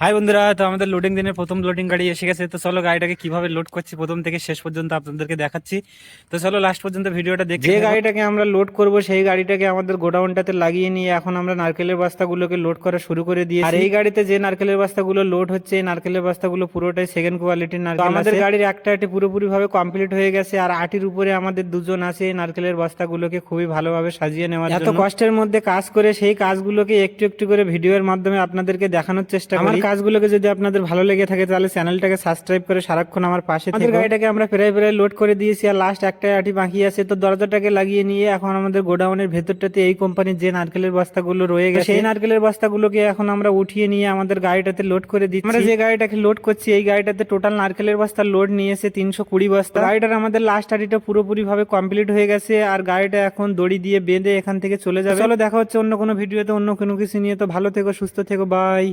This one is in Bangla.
হাই বন্ধুরা তো আমাদের লোডিং দিনের প্রথম লোডিং গাড়ি এসে গেছে। তো চলো গাড়িটাকে কীভাবে লোড করছি প্রথম থেকে শেষ পর্যন্ত আপনাদেরকে দেখাচ্ছি। তো চলো লাস্ট পর্যন্ত ভিডিওটা দেখে যে গাড়িটাকে আমরা লোড করব সেই গাড়িটাকে আমাদের গোডাউনটাতে লাগিয়ে নিয়ে এখন আমরা নারকেলের বস্তাগুলোকে লোড করা শুরু করে দিয়েছি। আর এই গাড়িতে যে নারকেলের বস্তাগুলো লোড হচ্ছে এই নারকেলের বস্তাগুলো পুরোটাই সেকেন্ড কোয়ালিটির নারকেল আমাদের গাড়ির একটা আটি পুরোপুরি ভাবে কমপ্লিট হয়ে গেছে আর আটির উপরে আমাদের দুজন আছে এই নারকেলের বস্তাগুলোকে খুবই ভালোভাবে সাজিয়ে নেওয়ার এত কষ্টের মধ্যে কাজ করে সেই কাজগুলোকে একটু একটু করে ভিডিওর মাধ্যমে আপনাদেরকে দেখানোর চেষ্টা করি। কাজগুলোকে যদি আপনাদের ভালো লেগে থাকে তাহলে চ্যানেলটাকে সাবস্ক্রাইব করে সারাক্ষণ আমার পাশে আমাদের গাড়িটাকে আমরা প্রায় প্রায় লোড করে দিয়েছি আর লাস্ট একটা আটি বাকি আছে। তো দরজাটাকে লাগিয়ে নিয়ে এখন আমাদের গোডাউনের ভেতরটাতে এই কোম্পানির যে নারকেলের বস্তাগুলো রয়ে গেছে সেই নারকেলের বস্তাগুলোকে এখন আমরা উঠিয়ে নিয়ে আমাদের গাড়িটাতে লোড করে দিচ্ছি। আমরা যে গাড়িটাকে লোড করছি এই গাড়িটাতে টোটাল নারকেলের বস্তা লোড নিয়েছে তিনশো কুড়ি বস্তা। গাড়িটার আমাদের লাস্ট আটিটা পুরোপুরি ভাবে কমপ্লিট হয়ে গেছে আর গাড়িটা এখন দড়ি দিয়ে বেঁধে এখান থেকে চলে যাবে। চলো দেখা হচ্ছে অন্য কোনো ভিডিওতে অন্য কোনো কিছু নিয়ে। তো ভালো থেকো সুস্থ থেকো বাই